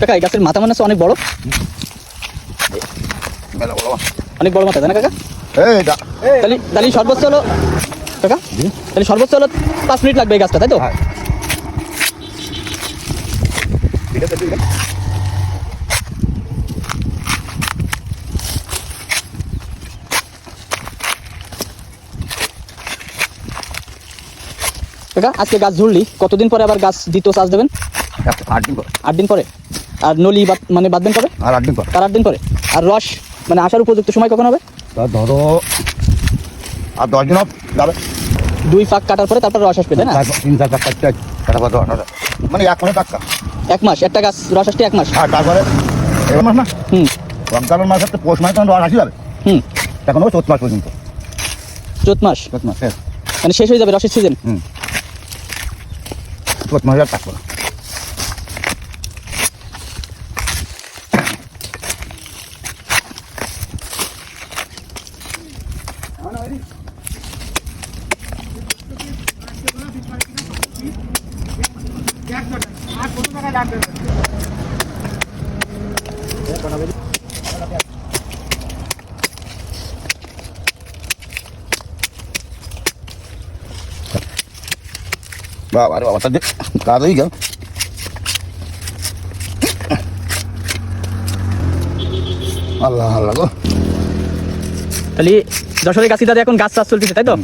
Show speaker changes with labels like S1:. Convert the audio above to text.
S1: কাকা এই গাছের মাথা মনে হচ্ছে অনেক বড়। অনেক বড় মাথা তাই না কাকা? তাহলে তাহলে সর্বোচ্চ হলো কাকা? তাহলে সর্বোচ্চ হলো পাঁচ মিনিট লাগবে এই গাছটা তাই তো?
S2: হ্যাঁ।
S1: কাকা আজকে গাছ ঝুড়লি কতদিন পরে আবার গাছ দ্বিতীয় চাষ দেবেন?
S2: আট দিন পরে।
S1: আট দিন পরে? আর নলি মানে দিন কবে
S2: আর আট দিন পর।
S1: তার আট দিন পরে। আর রস মানে আসার উপযুক্ত সময় কখন হবে?
S2: তা ধরো আর দশ দিন যাবে।
S1: দুই ফাঁক কাটার পরে তারপর রস আসবে তাই না?
S2: তারপর তিন চার চার চারটে কাটা পাতা আঠারো মানে এক মাসে টাকা
S1: এক মাস একটা গাছ রস আসতে এক মাস।
S2: আর তারপরে এবার মাস না?
S1: হুম।
S2: রমজানের মাস হচ্ছে পৌষ মাস তখন আর আসি যাবে।
S1: হুম।
S2: এখন ওই চৌথ মাস পর্যন্ত।
S1: চোদ্দ মাস?
S2: চৌথ মাস শেষ
S1: মানে শেষ হয়ে যাবে রসের সিজন
S2: হুম। চৌথ মাস আর টাকা Bawa, bawa, bawa, tadi kali juga. Allah Allah kok.
S1: Tali যশোরের গাছ এখন গাছ চাষ চলতেছে তাই তো